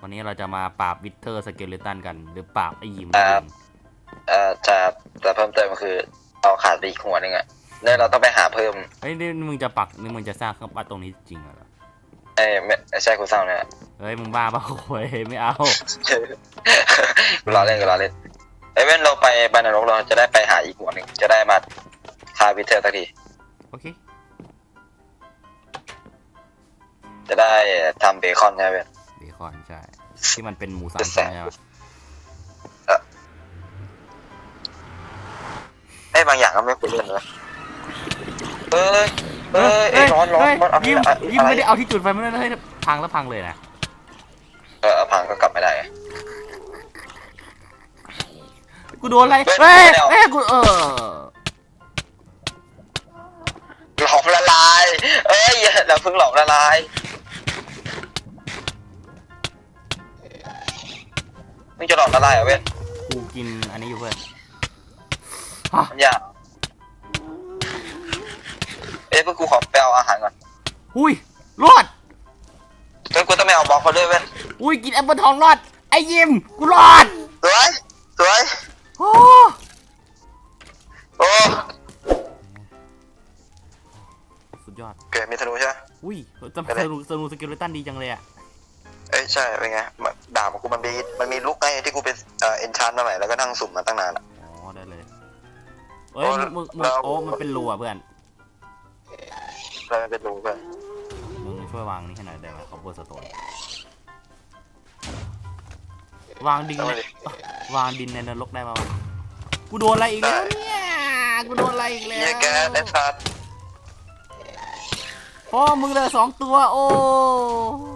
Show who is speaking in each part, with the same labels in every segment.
Speaker 1: วันนี้เราจะมาปราบวิเทอร์สเกเลตันกัน หรือปราบไอ้ยิม
Speaker 2: ครับ เอ่อจะจะเพิ่มเติมก็คือเอาขาดไปอีกหัวหนึงอะเนี่ยเราต้องไปหาเพิ่ม
Speaker 1: เฮ้ยนี่มึงจะปักนี่มึงจะสร้างเครื่องปั้นตรงนี้จริงเหรอ
Speaker 2: เอ้ยไม่ไม่ใช่คุณเศร้าเนี่ย
Speaker 1: เฮ้ยมึงบ้าปะโว้ยไม่เอา
Speaker 2: กูรอเล่นกูรอเล่นไอ้ยเว้นเราไปบานนรกเราจะได้ไปหาอีกหัวหนึ่งจะได้มาคาวิเทอร์สักที
Speaker 1: โอเค
Speaker 2: จะได้ทำเบคอนใช่ไหมเว้น
Speaker 1: เบคอนใช่ ที่มันเป็นหมูสามชั้นใช่ปะ
Speaker 2: ไอ้ยบางอย่างก็ไม่ควรเล่นเลยเอ้ยเอ้ยเอ้ยร้อนร้อน
Speaker 1: เฮ้ย
Speaker 2: ร้อนเอา
Speaker 1: ยิม
Speaker 2: อะ
Speaker 1: ยิม
Speaker 2: อะไร
Speaker 1: ไม่ได้เอาที่จุดไฟไม่ได้ให้พังแล้วพังเลยนะ
Speaker 2: เออเอาพังก็กลับไม่ได้
Speaker 1: กูโดนอะไร
Speaker 2: เฮ้
Speaker 1: เฮ้
Speaker 2: ย
Speaker 1: ย
Speaker 2: ไม่เอา
Speaker 1: เฮ้ยกูเออ
Speaker 2: หลอมละลาย เอ้ยอย่าเราเพิ่งหลอมละลาย มึงจะหลอมละลายเหรอเว้น
Speaker 1: กูกินอันนี้อยู่เพื่อน
Speaker 2: มันยากเอ้ยเพื่อนกูขอไปเอาอาหารก่อน
Speaker 1: อุ้ยรอด
Speaker 2: เพื่อนกูต้องไปเอาบล็อกเขาด้วยเว้น
Speaker 1: อุ้ยกินแอปเปิลทองรอดไอ้ยิมกูรอด
Speaker 2: สวยสวย
Speaker 1: โอ้
Speaker 2: โอ้
Speaker 1: สุดยอด
Speaker 2: เกิดมีธนูใช่ไหม
Speaker 1: อุ้ยจำ
Speaker 2: ไปเลย
Speaker 1: สนุกสนุกสเกเลตันดีจังเลยอะ
Speaker 2: เอ้ย ใช่เป็นไงมันดาบของกูมันมีมันมีลูกไงที่กูเป็นเอ่อเอนชานมาใหม่แล้วก็นั่งสุ่มมาตั้งนานอะ
Speaker 1: อ๋อได้เลยเอ้ยมึงมึงมึง
Speaker 2: เรา
Speaker 1: โอ้มันเป็นรูอะเพื่อน
Speaker 2: แล้วมันเป็นรูเพื่อน
Speaker 1: มึงช่วยวางนี่ให้หน่อยได้ไหมคอปเปอร์สโตนวางดิน
Speaker 2: เอา
Speaker 1: ใน
Speaker 2: มาดิ
Speaker 1: วางดินในนรกได้ป่าวะกูโดนอะไรอีกแล้วเนี่ยกูโดนอะไรอีกแล้ว
Speaker 2: เยี่ยแกสไอ้สัตว์
Speaker 1: พ่อมึงเหลยสองตัวโอ้
Speaker 2: เด็กรีบวิ่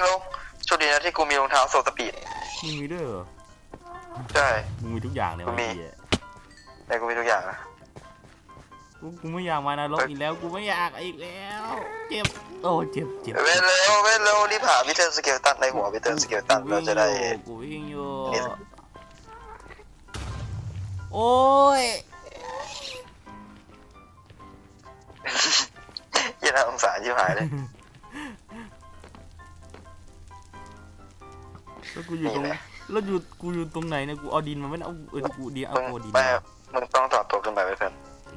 Speaker 2: งลงโชคดีนะที่กูมีรองเท้าโซลสปีด
Speaker 1: มึงมีด้วยเหรอ
Speaker 2: ใช่
Speaker 1: มึงมีทุกอย่างเลย
Speaker 2: กู
Speaker 1: วะ
Speaker 2: มี
Speaker 1: ไอ้เหี้ย
Speaker 2: แต่กูมีทุกอย่างนะ
Speaker 1: กูกูไม่อยากมานรกอีกแล้วกูไม่อยากอีกแล้ว เจ็บโอ้เจ็บเจ็บ
Speaker 2: เว้นเร็วเว้นเร็วรีบหาวิเทอร์สเกลตันในหัววิเทอร์สเกลตันเราจะได้
Speaker 1: กูวิ่งอยู่
Speaker 2: นี่
Speaker 1: โอ้ย
Speaker 2: เยี่ยน่าสงสารชิบหายเลย
Speaker 1: แล้วกูอยู่ตรง
Speaker 2: นี่แหละ
Speaker 1: แล้วอยู่กูอยู่ตรงไหนเนี่ยกูเอาดินมาไม่ได้เอาเออกูดีเอา
Speaker 2: มึง
Speaker 1: เอาดิน
Speaker 2: ไม่
Speaker 1: มา
Speaker 2: มึงต้องต่อตัวขึ้นไปไว้เพื่อน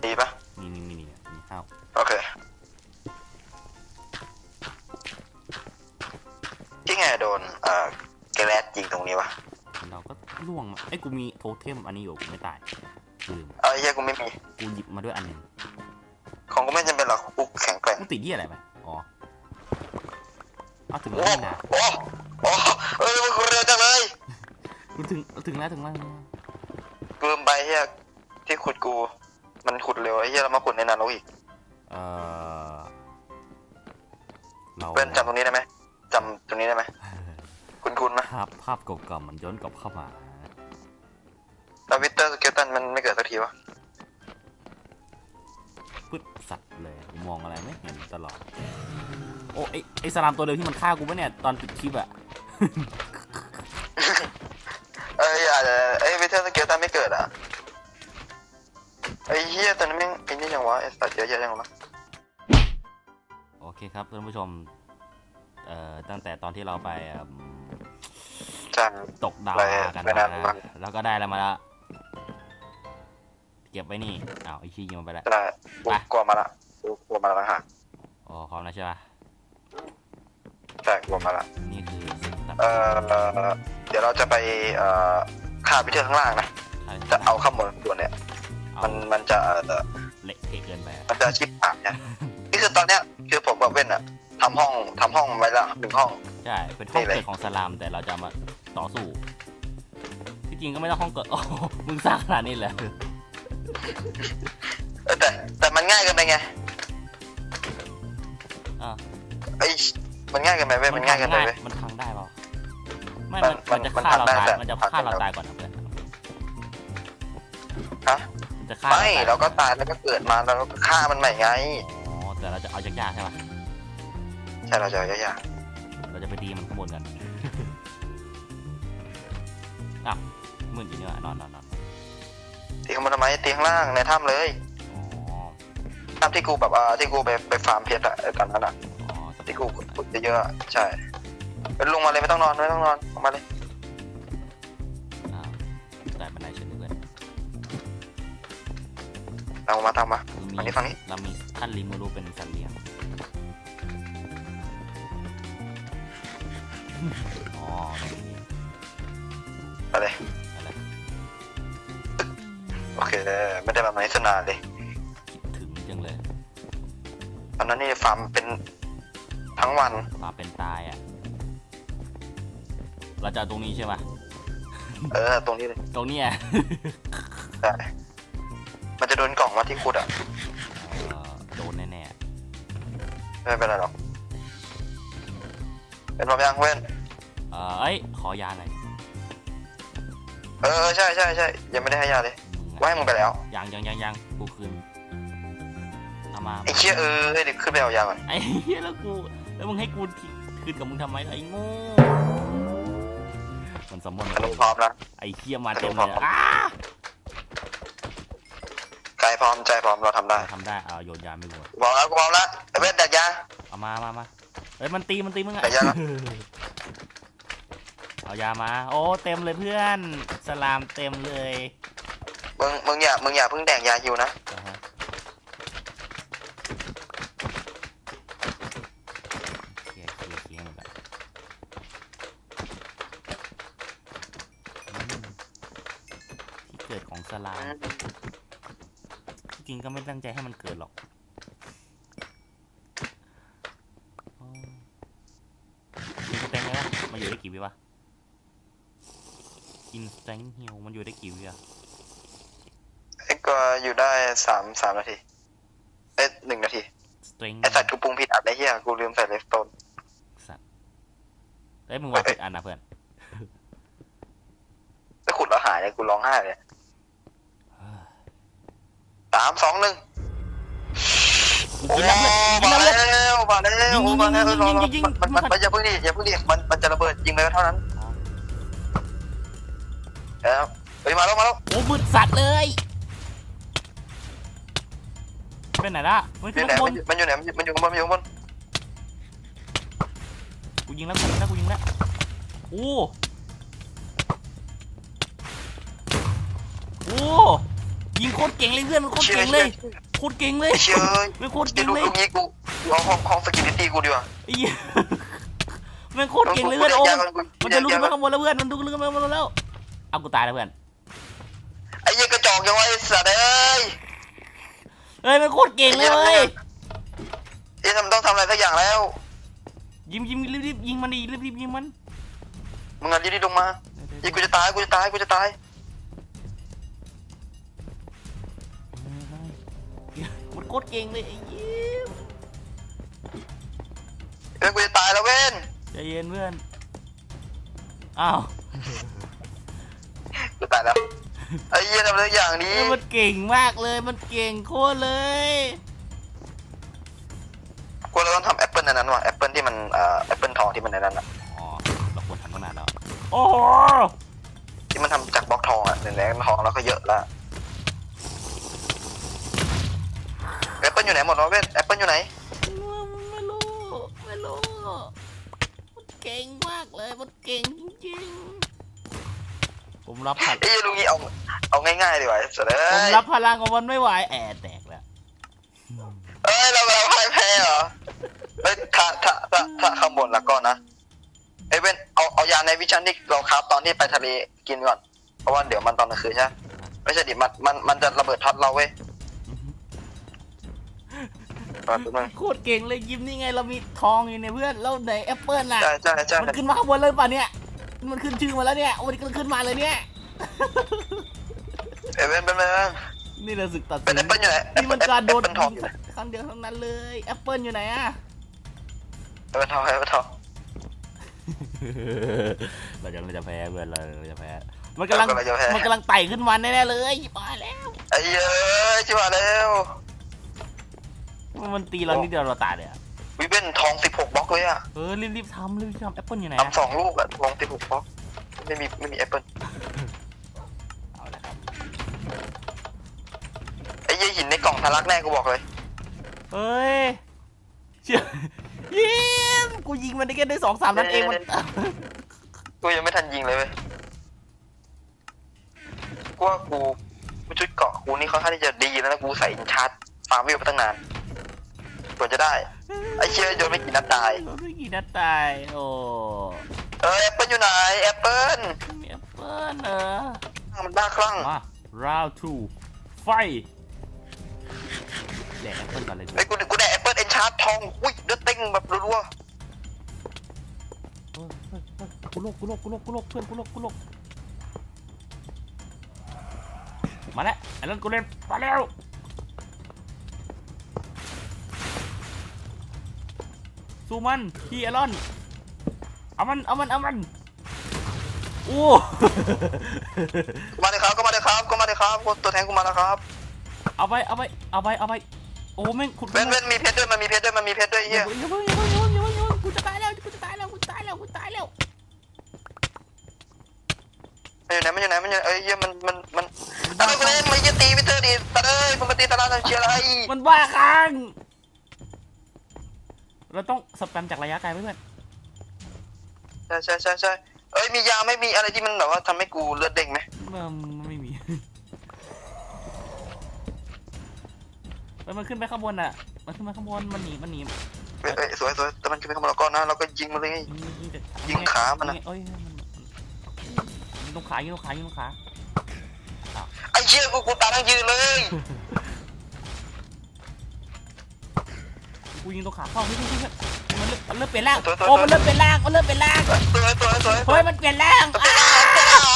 Speaker 2: ดีปะ
Speaker 1: นี่นี่นี่นี่นี่ข้าว
Speaker 2: โอเคที่ไงโดนเอ่อแกลสยิงตรงนี้วะ
Speaker 1: เราก็ล่วงมาไอ้ยกูมีโทเทมอันนี้อยู่กูไม่ตายลืม
Speaker 2: เอาไอ้เหี้ยกูไม่มี
Speaker 1: กูหยิบมาด้วยอันหนึ่ง
Speaker 2: ของกูไม่จำเป็นหรอกกูแข็งแกร่ง
Speaker 1: กูติดเหี้ยอะไรไปอ๋อเอาถึง
Speaker 2: โอ้
Speaker 1: แล้วนี่นะ
Speaker 2: โอ้โอ้เอ้ยมึงเร็วจังเลย
Speaker 1: กูถึงถึงแล้วถึงแล้ว
Speaker 2: กูลืมไปเฮียที่ขุดกู มันขุดเร็วไอ้เฮียเรามาขุดในนรกอีก
Speaker 1: เออเรา
Speaker 2: เพื่อนจำตรงนี้ได้ไหมจำตรงนี้ได้ไหมคุณคุณนะ
Speaker 1: ภาพภาพเก่าๆมันย้อนกลับเข้ามา
Speaker 2: แล้ววิเตอร์สเกลตันมันไม่เกิดสักทีวะ
Speaker 1: พืชสัตว์เลยมองอะไรไม่เห็นตลอด โอ้ไอไอสลามตัวเดิมที่มันฆ่ากูปะเนี่ย ตอนปิดคลิปอะ
Speaker 2: เฮียตอนนั้นแม่งไอ้นี่ยังวะไอ้สัตว์เยอะแยะยังวะ
Speaker 1: โอเคครับท่านผู้ชมเอ่อตั้งแต่ตอนที่เราไปเอิ่ม
Speaker 2: จ้า
Speaker 1: ตกดาว
Speaker 2: ไป
Speaker 1: กัน
Speaker 2: ไป
Speaker 1: มา
Speaker 2: นั่น
Speaker 1: นะ
Speaker 2: มา
Speaker 1: แล้วก็ได้อะไรมาละเก็บไว้นี่อ้าวไอชี้ยิงมันไปแล้ว
Speaker 2: ได้กู
Speaker 1: ไป
Speaker 2: กลัวมาละกูกลัวมาละต่างหาก
Speaker 1: อ๋อพร้อมแล้วใช่ปะ
Speaker 2: ใช่กลัวมาละ
Speaker 1: นี่คือสิ่งตัด
Speaker 2: เอ่อเดี๋ยวเราจะไปเอ่อฆ่าวิเทอร์ข้างล่างนะ
Speaker 1: อะไร
Speaker 2: จะเอาข้างบนตัวเนี่ย
Speaker 1: เอา
Speaker 2: มันมันจะเอ่อ
Speaker 1: เละเทะเกินไปอะ
Speaker 2: มันจะชิปหายนะนี่คือตอนเนี้ยคือผมกับเว้นอะทำห้องทำห้องไว้ละหนึ่งห้อง
Speaker 1: ใช่ เป็นห้อง
Speaker 2: นี่เลย
Speaker 1: เกิดของสลามแต่เราจะมาต่อสู้ที่จริงก็ไม่ต้องห้องเกิดโอ้โหมึงสร้างขนาดนี้เลย
Speaker 2: เออแต่แต่มันง่ายเกันไปไง
Speaker 1: อะ
Speaker 2: ไอ้ยมันง่ายเกันไปเว้ยมันง่ายเกันไปเว้ย
Speaker 1: มันพังได้เปล่าไม่
Speaker 2: มั
Speaker 1: มัน
Speaker 2: น
Speaker 1: มันจะ
Speaker 2: มัน
Speaker 1: ฆ่าเรา
Speaker 2: พังได้
Speaker 1: ตาย
Speaker 2: แต่
Speaker 1: มันจะ
Speaker 2: พัง
Speaker 1: ฆ่าเรา
Speaker 2: ได้
Speaker 1: ตายก่อนนะ จะฆ่า
Speaker 2: ไม่
Speaker 1: เรา
Speaker 2: เรา
Speaker 1: ตาย
Speaker 2: ก็ตายแล้วก็เกิดมาแล้วก็ฆ่ามันใหม่ไง
Speaker 1: อ๋อแต่เราจะเอายากๆใช่ไหม
Speaker 2: ใช่เราจะเอายาก
Speaker 1: เราจะไปดีมันข้างบนกันอะมืดอยู่นี่ว่ะนอนนอนนอน
Speaker 2: ๆตีข้างบนทำไมตีข้างล่างในถ้ำเลย
Speaker 1: อ๋อ
Speaker 2: ถ้ำที่กูแบบว่าที่กูไปไปฟาร์มเพชรอะไอ้ตอนนั้นอะ
Speaker 1: อ๋อ
Speaker 2: ที่กูขุดเยอะๆอะใช่เป็นลงมาเลยไม่ต้องนอนไม่ต้องนอนลงมาเลย ตามมาตามมา
Speaker 1: มี
Speaker 2: ฝั่งนี้ฝั่งนี้
Speaker 1: เรามีท่านลิมูรูเป็นสัตว์เลี้ยงอ๋อตรงนี้
Speaker 2: ไปเลย
Speaker 1: อะไร
Speaker 2: โอเคไม่ได้แบบไหนสนานเลย
Speaker 1: คิดถึงจังเลย
Speaker 2: ตอนนั้นนี่ฟาร์มเป็นทั้งวัน
Speaker 1: มาเป็นตายอะเราจะเอาตรงนี้ใช่ปะ
Speaker 2: เออตรงนี้เลย
Speaker 1: ตรงเนี้ย
Speaker 2: ได้มัน จะโดนกล่องมาที่ขุดอะ
Speaker 1: เอ่อโดนแน่
Speaker 2: ไม่เป็นไรหรอกเป็นพร้อมยังเว้น
Speaker 1: ๆเออเอ้ย ขอยาหน่อย
Speaker 2: เออใช่ใช่ใช่ยังไม่ได้ให้ยาเลย
Speaker 1: มึง
Speaker 2: ว่า
Speaker 1: อะ
Speaker 2: ให้มึงไปแล้ว
Speaker 1: ยังยังยังยังกูคืนเอามา
Speaker 2: ไอ้เชี่ยเออเฮ้ยเดี๋ยวขึ้นไปเอายาก่อน
Speaker 1: ไอ้เหี้ยแล้วกู แล้วมึงให้กูที่คืนกับมึงทำไมล่ะไอ้โง่มันสมมติ
Speaker 2: อารมณ์พร้อมแล้ว
Speaker 1: ไอ้เหี้ยมาเต็มเลยอะอ้ากา
Speaker 2: ย พร้อมใจพร้อมเราทำได้
Speaker 1: ทำได้เอาโยนยาไม่รู้
Speaker 2: กูพร้อมแล้วกูพร้อมแล้วไอ้เว้นแดกยา
Speaker 1: เอามามามาเฮ้ยมันตีมันตีมึงอะ
Speaker 2: ไหนยาละ
Speaker 1: เอายามา โอ้เต็มเลยเพื่อน สลามเต็มเลย
Speaker 2: มึงมึงอย่ามึงอย่าเพิ่งแดกยาอยู่นะ
Speaker 1: อ่าฮะเคลียร์เคลียร์เคลียร์หมดละอืมที่เกิดของสลาม จริงๆก็ไม่ตั้ง ใจให้มันเกิดหรอกอ๋อกินสเต็งไหมวะมันอยู่ได้กี่วิวะกินสเต็งฮิวมันอยู่ได้กี่วิอะ
Speaker 2: ไอ้ก็อยู่ได้สามสามนาทีเอ้ยหนึ่งนาที
Speaker 1: สเต็ง
Speaker 2: ไอ้สัตว์กูปรุงผิดอัดไอ้เหี้ยกูลืมใส่เลสโตน
Speaker 1: สัตว์เอ้ยมึงวางผิดอันนะเพื่อน
Speaker 2: ถ้าขุดแล้วหายเนี่ยกูร้องไห้เลย สามสองหนึ่ง
Speaker 1: มึง
Speaker 2: โอ้
Speaker 1: กินแล้วเพื่อนกิน
Speaker 2: มา
Speaker 1: แล้วเพื่อน
Speaker 2: แล้วมาแล้ว
Speaker 1: ยิงยิง
Speaker 2: มาแล้วเออรอรอ
Speaker 1: ยิงยิง
Speaker 2: มันมันมันอย่าเพิ่งดิอย่าเพิ่งดิมันมันจะระเบิดยิงไปก็เท่านั้น
Speaker 1: อ๋อ
Speaker 2: แล้วเฮ้ยมาแล้วมาแล้ว
Speaker 1: โอ้มืดสัตว์เลยเป็นไหนล่ะมัน
Speaker 2: อ
Speaker 1: ขึ้
Speaker 2: ยู่
Speaker 1: น
Speaker 2: ไหน
Speaker 1: ข้างบน
Speaker 2: มันอยู่ไหนมันอยู่ข้างบนมันอยู่ข้างบน
Speaker 1: กูยิงแล้วกูยิงแล้วกูยิงแล้วโอ้โอ้ ยิงโคตรเก่งเลยเพื่อนโคตรเก่งเลยโคตรเก่งเลย
Speaker 2: เชี่ยเอ้ย
Speaker 1: ไม่โคตร
Speaker 2: เดี๋
Speaker 1: เก่
Speaker 2: ยว
Speaker 1: ง
Speaker 2: ลูก
Speaker 1: เลย
Speaker 2: ลูกนี้กูกูเอาห้องห้องสกินตี้กูดีกว่า
Speaker 1: ไอ้เหี้ยแม่งโคตรเก่งเลยเพื่อนโอ้มันจะลุกขึ้นมาข้างบนแล้วเพื่อนมันลุกขึ้นมาข้างบนแล้วเอากูตายแล้วเพื่อน
Speaker 2: ไอ้เหี้ยกระจอกยังไงไอ้สัตว์เอ้ย
Speaker 1: เฮ้ยมันโคตรเก่งเลยเว้ย
Speaker 2: ไอ้ทำต้องทำอะไรสักอย่างแล้ว
Speaker 1: ยิงยิงรีบรีบยิงมันดิรีบรีบยิงมัน
Speaker 2: มึงอะรีบๆลงมาไอ้กูจะตายกูจะตายกูจะตาย
Speaker 1: คตรเก่งเลยไอ้เหี้ย
Speaker 2: เอ้ยกูจะตายแล้วเว้น
Speaker 1: ใจเย็นเพื่อน อ้าว
Speaker 2: กูตายแล้วไอ้เหี้ยทำอะไรสักอย่างนี้
Speaker 1: เฮ้ยมันเก่งมากเลย มันเก่งโคตรเลย
Speaker 2: กูเราต้องทำแอปเปิลอันนั้นว่ะแอปเปิลที่มันเอ่อแอปเปิลทองที่มันในนั้นอะ
Speaker 1: อ๋อ เราควรทำตั้งนานแล้ว โอ้โห
Speaker 2: ที่มันทำจากบล็อกทองอะหนึ่งแหนทองแล้วก็เยอะละ เปิลอยู่ไหนหมดวะเว้นแอปเปิลอยู่ไหน
Speaker 1: ไม่รู้ไม่รู้มันเก่งมากเลยมันเก่งจริงๆผมรับพลัง
Speaker 2: ไอ้เหี้ยลุงนี้เอาเอาง่ายๆดีกว่าสุดเล
Speaker 1: ผม
Speaker 2: ย
Speaker 1: รับพลังของมันไม่ไหวแอร์แตกแล้ว
Speaker 2: เอ้ยเราเราพ่ายแพ้เหรอเอ้ยถ้าถ้าถ้าถ้าข้างบนแล้วก็นะไอ้ยเว้นเอาเอายาในวิชันที่เราคราฟตอนที่ไปทะเลกินก่อนเพราะว่าเดี๋ยวมันตอนกลางคืนใช่ไหมไม่ใช่ดิมันมันมันจะระเบิดท็อตเราเว้ย แป๊บนึง
Speaker 1: โคตรเก่งเลยยิ้มนี่ไงเรามีทองอยู่เนี่ยเพื่อนแล้วไหนแอปเปิลน่ะ
Speaker 2: ใช่ใช่ใช่
Speaker 1: มันขึ้นมาข้างบนเลยป่ะเนี่ยมันขึ้นชื่อมาแล้วเนี่ยโอ้ยมันขึ้นมาเลยเนี่ย
Speaker 2: เอ้ยเว้นเป็นไง
Speaker 1: นี่เราศึกตัด
Speaker 2: เป็
Speaker 1: สิ
Speaker 2: น
Speaker 1: น
Speaker 2: แอปเปิลอยู่ไหนแอป
Speaker 1: นี่
Speaker 2: เปิ
Speaker 1: มั
Speaker 2: ล
Speaker 1: นการโดน
Speaker 2: แอปเปิลทองอยู่ไหน
Speaker 1: ครั้งเดียวเท่านั้นเลยแอปเปิลอยู่ไหนอะ
Speaker 2: แอปเปิลทองแอปเปิลทอง
Speaker 1: เราจะเราจะแพ้เพื่อนเราเราจะแพ้มันกำลัง
Speaker 2: เราจะแพ้
Speaker 1: มันกำลังไต่ขึ้นมาแน่ๆเลยมาแล้ว
Speaker 2: ไอ้เย้ยชิบหายแล้ว
Speaker 1: มันตีเรานิดเดียวเราตายเลยอะ
Speaker 2: วิเว้นทองสิบหกบล็อกเลยอะ
Speaker 1: เออรีบๆทำรีบๆทำแอปเปิลอยู่ไหนอะ
Speaker 2: ทำสองลูกอะทองสิบหกบล็อกไม่มีไม่มีแอปเปิล
Speaker 1: เอาเลยครับ
Speaker 2: ไอ้เหี้ยหินในกล่องทะลักแน่กูบอกเลย
Speaker 1: เฮ้ยเชื่อยิ้มกูยิงมันได้แค่ได้สองสามนัดเองมัน
Speaker 2: กูยังไม่ทันยิงเลยเว้ยกูว่ากูกูชุดเกาะกูนี่ค่อนข้างที่จะดีแล้วนะกูใส่ชาร์จฟาร์มวิวไปตั้งนานก ว่าจะได้ ไอ้เชี่ยโยนไม่กี่นัดตาย
Speaker 1: โดนไม่กี่นัดตาย โอ้
Speaker 2: เออแอปเปิลอยู่ไหนแอปเปิล
Speaker 1: มีแอปเปิ้ลเหรอ
Speaker 2: มันบ้าคลั่ง
Speaker 1: มา round two ไฟแดกแอปเปิ้ลก่อนเลยดีก
Speaker 2: ไอ้
Speaker 1: ว่าย
Speaker 2: กูกูได้แอปเปิลเอ็นชาร์จทองอุ้ยเลือดเต้งแบบรัว
Speaker 1: เฮ้ยเฮ้ยเฮ้ยกูโลกกูโลกกูโลกกูโลกเพื่อนกูโลกกูโลกมาแล้วไอ้นั่นกูเล่นมาแล้ว สู้มันพี่ไอรอน เอามัน เอามัน เอามันโอ้
Speaker 2: ๆกูมาเลยครับก็มาเลยครับก็มาเลยครับกูตัวแทนกูมาแล้วครับ
Speaker 1: เอาไปเอาไปเอาไปเอาไปโอ้แม่งขุด
Speaker 2: เว้นเว้นมีเพชรด้วยมันมีเพชรด้วยมันมีเพชรด้วย
Speaker 1: อ
Speaker 2: เฮี
Speaker 1: ย่ายเพิ่งอย่าเพิ่งอย่าเพิ่งอย่าเพิ่งอย่าเพิ่งกูจะตายแล้วกูจะตายแล้วกูจะตายแล้วกูจะตายแล้ว
Speaker 2: มันอยู่ไหนมันอยู่ไหนมันอยู่ไหนเอ้ยเฮียมันมันมันอะไรกูเล่นมันจะตีไปเถอะดิตาเอ้ยมึงมาตีตาลาทำเชียร์อะไร
Speaker 1: มันบ้าครั้ง เราต้องสแปมจากระยะไกลไว้เพื่อน
Speaker 2: ใช่ใช่ใช่ใช่เอ้ยมียาไม่มีอะไรที่มันแบบว่าทำให้กูเลือดเด้งไหม
Speaker 1: เอิ่มไม่มีเฮ้ยมันขึ้นไปข้างบนอะ มันขึ้นไปข้างบน มันหนี มันหนี
Speaker 2: เอ้ยเอ้ยสวยสวยแต่มันขึ้นไปข้างบนแล้วก็นะเราก็ยิงมันเลย
Speaker 1: ยิงยิงแต่
Speaker 2: ยิงขามันนะ
Speaker 1: เอ้ยมันมันยิงตรงขายิงตรงขายิงตรงขา
Speaker 2: ไอ้เชี่ยกูกูตาทั้งยืนเลย
Speaker 1: กูยิงตรงขาเข้าเฮ้ยเฮ้ยเฮ้ยมันเริ่มมันเริ่มเปลี่ยนร่างโอ้มันเริ่มเปลี่ยนร่างมันเริ่มเปลี่ยนร่าง
Speaker 2: สวยสวยสวยสวย
Speaker 1: เฮ้ยมันเปลี่ยนร่าง
Speaker 2: ทำ
Speaker 1: อ้า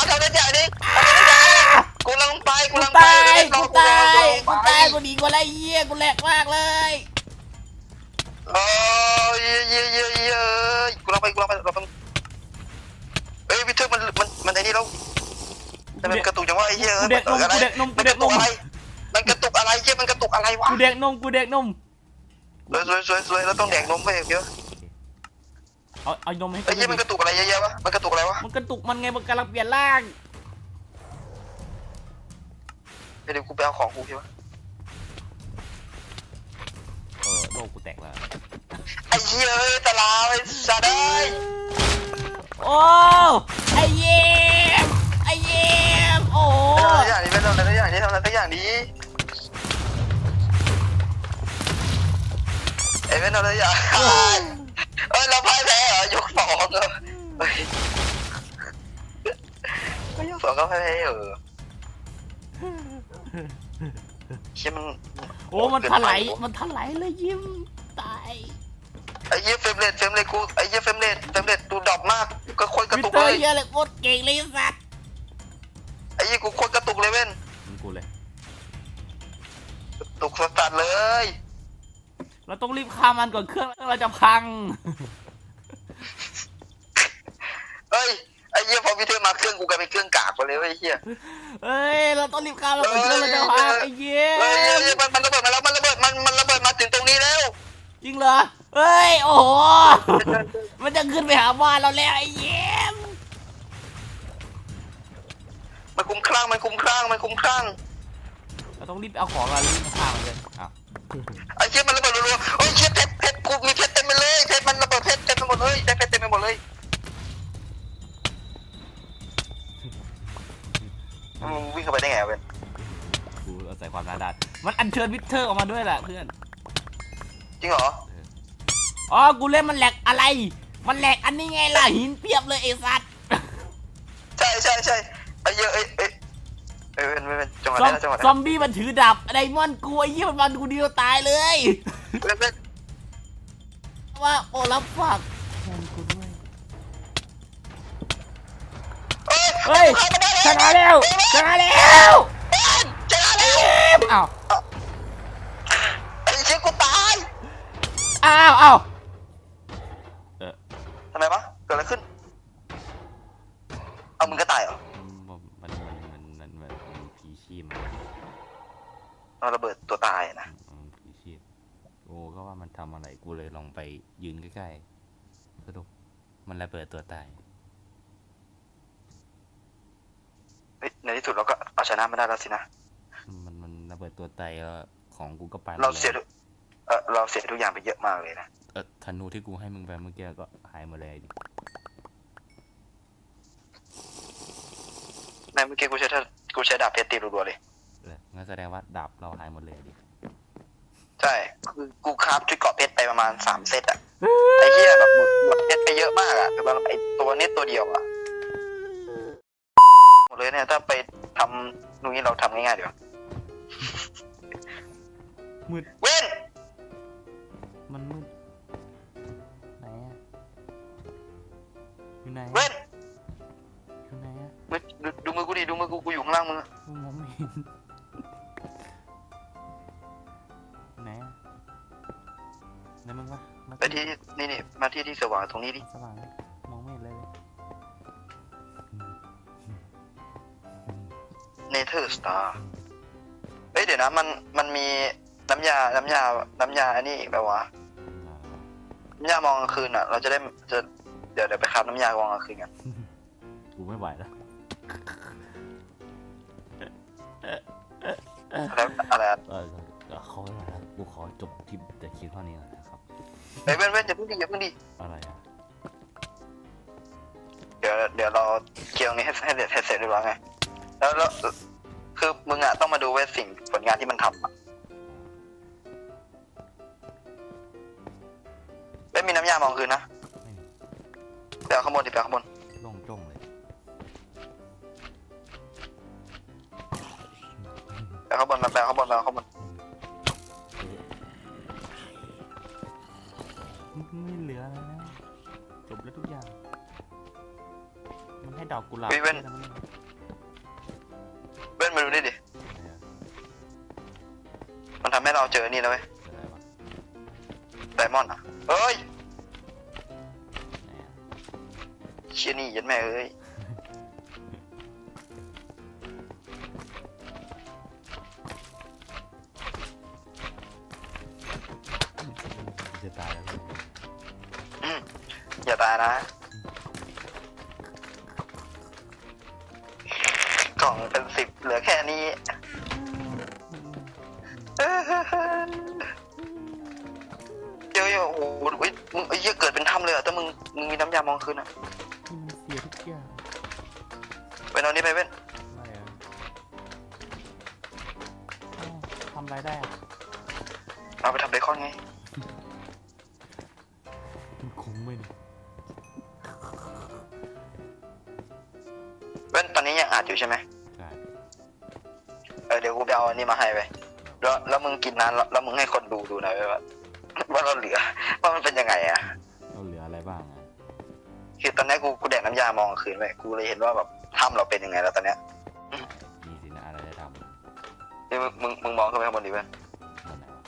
Speaker 2: ได้อย่างนี้ทำได้อย่างนี้กูลังไปกู
Speaker 1: กู
Speaker 2: ลังไป
Speaker 1: ตายกูตาย
Speaker 2: กู
Speaker 1: กูตายกูหนีกูอะไรเยี่ยกูแหลกมากเลย
Speaker 2: โอ้ยเยี่ยเยี่ยเยี่ยกูลังไปกูลังไปเราต้องเอ้ยวิเทอร์มันมันมันไอ้นี่แล้วแต่มันกระตุกจังวะไอ้เหี้ย
Speaker 1: กูเด็กนม
Speaker 2: อะไร
Speaker 1: กูเด็กนมกู
Speaker 2: มันก
Speaker 1: เด็
Speaker 2: ระ
Speaker 1: กน
Speaker 2: ตุก
Speaker 1: ม
Speaker 2: อะไรมันกระตุกอะไรเชี่ยมันกระตุกอะไรวะ
Speaker 1: กูเด็กนมกูเด็กนม
Speaker 2: สวยสวยสวยสวยแล้วต้องแดกนมไปเยอะ
Speaker 1: เอาเอานมให้กู
Speaker 2: ไอ้เหี้ยมันกระตุกอะไรเยอะๆวะมันกระตุกอะไรวะ
Speaker 1: มันกระตุกมันไงมันกำลังเปลี่ยนร่าง
Speaker 2: เดี๋ยวกูไปเอาของกูใช่ปะ
Speaker 1: เออโลกกูแตกแล้ว
Speaker 2: ไอ้เหี้ยเอ้ยตะลาไอ้สัตว์เอ้ย
Speaker 1: โอ้ไอ้เยี่ยมไอ้เยี่ยมโอ้
Speaker 2: ทำอะไรอย่างนี้ไม่ทำอะไรอย่างนี้ทำอะไรสักอย่างนี้ ไอ้ไม่ทำอะไรอย่างเอ้ยเราพ่ายแพ้เหรอยกสองเหรอเฮ้ยก็ยกสองก็พ่ายแพ้เหรอเชี่ยมัน
Speaker 1: โอ้มันถลายมันถลายเลยยิ้มตาย
Speaker 2: ไอ้เหี้ยเฟรมเรทเฟรมเรทกูไอ้เหี้ยเฟรมเรทเฟรมเรทดูดรอปมากก็โคตรกระ
Speaker 1: วิ
Speaker 2: ตุก
Speaker 1: เตอ
Speaker 2: เล
Speaker 1: ร์
Speaker 2: ย
Speaker 1: เยอะเลยโคตรเก่งเลยสัตว์
Speaker 2: ไอ้เหี้ยกูโคตรกระตุกเลยเว้น
Speaker 1: มึงกูเลย
Speaker 2: กระตุกสัสๆเลย
Speaker 1: เราต้องรีบฆ่ามันก่อนเครื่องเราจะพัง
Speaker 2: เฮ้ยไอ้เหี้ยพอพี่เทอร์มาเครื่องกูกลายเป็นเครื่องกากไปเลยเว้ยไอ้เหี้ย
Speaker 1: เอ้ย เราต้องรีบฆ่ามันก่อนเครื่องเราจะพังไอ้เยี่ย
Speaker 2: เฮ้ยเฮ้ย
Speaker 1: ม
Speaker 2: เฮ้ยมันมันระเบิดมาแล้วมันระเบิดมันมันระเบิดมาถึงตรงนี้แล้ว
Speaker 1: จริงเหรอเอ้ย โอ้โห มันจะขึ้นไปหาบ้านเราแล้วไอ้เยี่ยม
Speaker 2: มันคุ้มคลั่งมันคุ้มคลั่งมันคุ้มคลั่ง
Speaker 1: เราต้องรีบเอาของเรารีบมาฆ่ามันเลยอ้าว
Speaker 2: ไอ้เชี่ยมันระเบิดรัวๆโอ้ยเชี่ยเพชรเพชรกูมีเพชรเต็มไปเลยเพชรมันระเบิดเพชรเต็มไปหมดเลยได้เพชรเต็มไปหมดเลยมึงวิ่งเข้าไปได้ไงเว้ย
Speaker 1: กูเอาใส่ความหนาดานมันอัญเชิญวิเทอร์ออกมาด้วยแหละเพื่อน
Speaker 2: จริงเหรอ
Speaker 1: อ๋อ กูเล่นมันแหลกอะไร มันแหลกอันนี้ไงล่ะหินเปียบเลยไอ้สัตว์
Speaker 2: ใช่ใช่ใช่ไอ้เหี้ยเอ้ยเอ้ย เอ้ยเว้นเว้นเว้นจังหวะ
Speaker 1: ซอ
Speaker 2: นี้
Speaker 1: ม
Speaker 2: นะจังหวะ
Speaker 1: ซ
Speaker 2: นี้
Speaker 1: อมบี้มันถือดาบไดมอนด์กูไอ้เหี้ยมันมันกูเดียวตายเลย
Speaker 2: เว้นเว้น
Speaker 1: ว่าโอ้รับฝากแทนกูด้วย
Speaker 2: เอ้ย
Speaker 1: เฮ้ย
Speaker 2: เข้ามาได้
Speaker 1: ชนะแล้วชนะแล้ว
Speaker 2: ชนะแล้ว
Speaker 1: อ้าว
Speaker 2: ไอ้เชี่ยกูตาย
Speaker 1: อ้าวอ้าวเออ
Speaker 2: ทำไมวะเกิดอะไรขึ้น เอามึงก็ตายเหรอ
Speaker 1: มันมันมันมันมันมันผีชีพมัน
Speaker 2: เอาระเบิดตัวตายนะ
Speaker 1: มันผีชีพโอ้ก็ว่ามันทำอะไรกูเลยลองไปยืนใกล้ๆสรุปมันระเบิดตัวตาย
Speaker 2: เฮ้ยในที่สุดเราก็เอาชนะไม่ได้แล้วสินะ
Speaker 1: มันมันระเบิดตัวตายแล้วของกูก็ไปหมด
Speaker 2: เรา
Speaker 1: แล้ว
Speaker 2: เสียทุกเออเราเสียทุกอย่างไปเยอะมากเลยนะ
Speaker 1: เอธนูที่กูให้มึงไปเมื่อกี้ก็หายหมดเลยดิ
Speaker 2: ในเมื่อกี้กูใช้ท่ากูใช้ดาบเพชรตีรัวๆเลย
Speaker 1: เอองั้นแสดงว่าดาบเราหายหมดเลยดิ
Speaker 2: ใช่คือกูคราฟชุดเกราะเพชรไปประมาณสามเซตอะไอ้เหี้ยแบบหมดหมดเพชรไปเยอะมากอะแต่ว่าไอ้ตัวนี้ตัวเดียวอะหมดเลยเนี่ยถ้าไปทำนู่นนี่เราทำง่ายๆเดี๋ยวา
Speaker 1: มืด
Speaker 2: เว้น
Speaker 1: มันมืดไหนอะอยู่ไหนอะ
Speaker 2: เว้น
Speaker 1: อยู่ไหนอะ
Speaker 2: เว้นดูดูมือกูดิดูมือกูกูอยู่ข้างล่างมือ
Speaker 1: กูมองไม่เห็นไหน ไป
Speaker 2: ที่นี่นี่มาที่ที่สว่างตรงนี้ดิ
Speaker 1: สว่างเลยมองไม่เห็นเลย
Speaker 2: เนเธอร์สตาร์เอ้ยเดี๋ยวนะมันมันมีน้ำยา น้ำยา น้ำยาอันนี้อีกแบบวะน้ำยามองกลางคืนอะเราจะได้จะเดี๋ยวเดี๋ยวไปครับน้ำยามองกลางคืนกัน
Speaker 1: กูไม่ไหวแล้ว
Speaker 2: อะไรอะไรอะ
Speaker 1: เออเออเขาไม่ไหวแล้วกูขอจบคลิปแต่คลิปเท่านี้ก่อนนะครับ
Speaker 2: เฮ้ยเว้นเว้นอย่าเพิ่งดิอย่าเพิ่งดิ
Speaker 1: อะไรอะ
Speaker 2: เดี๋ยวเดี๋ยวเราเคลียร์ตรงนี้ให้ให้เสร็จให้เสร็จเรียบร้อยไงแล้วแล้ว เอ้ย
Speaker 1: ไหนอะ
Speaker 2: เชี่ยนี่ยันแม่เอ้ย
Speaker 1: จะตายแล้ว
Speaker 2: อืมอย่าตายนะ กล่องเป็นสิบเหลือแค่นี้ โอ้โหเฮ้ยมึงไอ้เหี้ยเกิดเป็นถ้ำเลยเหรอะถ้ามึงมึงมีน้ำยามองคืนอะ
Speaker 1: นี่มันเสียทุกอย่าง
Speaker 2: ไปนอนนี่ไปเว้น
Speaker 1: อะไรอะเอ้าทำอะไรได้อะ
Speaker 2: เอาไปทำเบคอนไง
Speaker 1: มันคุ้มไหมเนี่ย
Speaker 2: เว้นตอนนี้ยังอาจอยู่ใช่ไหม
Speaker 1: ใช่
Speaker 2: เออเดี๋ยวกูไปเอาอันนี้มาให้ไปแล้วแล้วมึงกินนั้นแล้วแล้วมึงให้คนดูดูหน่อยว่า ว่าเราเหลือว่ามันเป็นยังไงอะ
Speaker 1: เราเหลืออะไรบ้างอะ
Speaker 2: คือตอนนี้กูกูแดกน้ำยามองคืนไปกูเลยเห็นว่าแบบถ้ำเราเป็นยังไงแล้วตอนเนี้ย
Speaker 1: มีสินะอะไรจะทำ
Speaker 2: นี่มึงมึงมึงมองขึ้นไปข้างบนดิเว้น
Speaker 1: นั่นไหนวะ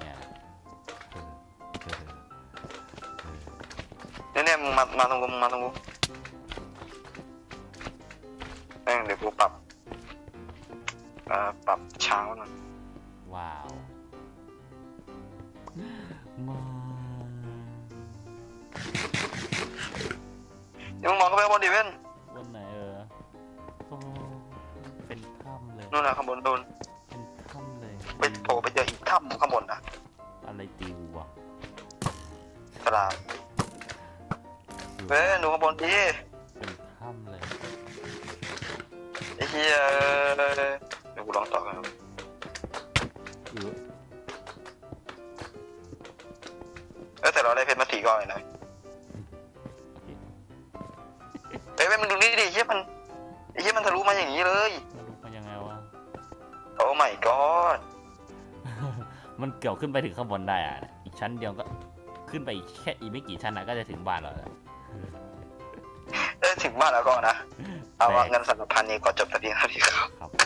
Speaker 1: เนี่ยนะเออเออเออ
Speaker 2: เนี่ยเนี่ยมึงมามาตรงกูมึงมาตรงกูเอ้ยเดี๋ยวกูปรับเอ่อปรับเช้าหน่อย
Speaker 1: ว้าว
Speaker 2: ไปข้างบนดิเว้น
Speaker 1: วันไหนเออโอ้เป็นถ้ำเลย
Speaker 2: นู่นนะข้างบนนู่น
Speaker 1: เป็นถ้ำเลย
Speaker 2: ไปโผล่ไปเจออีกถ้ำข้างบนนะ
Speaker 1: อะไรตีวัว
Speaker 2: สลามเว้ยดูข้างบนดิ
Speaker 1: เป็นถ้ำเลย
Speaker 2: ไอ้เหี้ยเดี๋ยวกูลองต่อกันครับ
Speaker 1: เออ
Speaker 2: เออแต่เราได้เพชรมาสี่ก้อนเลยนะ
Speaker 1: เค
Speaker 2: เอ้ยเว้ยมึงดูนี่ดิเหี้ยมันไอ้เหี้ยมันทะลุมาอย่างนี้เลย
Speaker 1: มันลุกมายังไงวะ
Speaker 2: โอ้ my god
Speaker 1: มันเกี่ยวขึ้นไปถึงข้างบนได้อะ อีกชั้นเดียวก็ขึ้นไปอีกแค่อีกไม่กี่ชั้นนะก็จะถึงบ้านเราแล้ว
Speaker 2: เอ้ยถึงบ้านแล้วก็นะ เอาว่า
Speaker 1: แต่
Speaker 2: เงินสำหรับพันนี้ก็จบแต่เพียงเท่านี้ครับ
Speaker 1: ครับขอบคุณครับ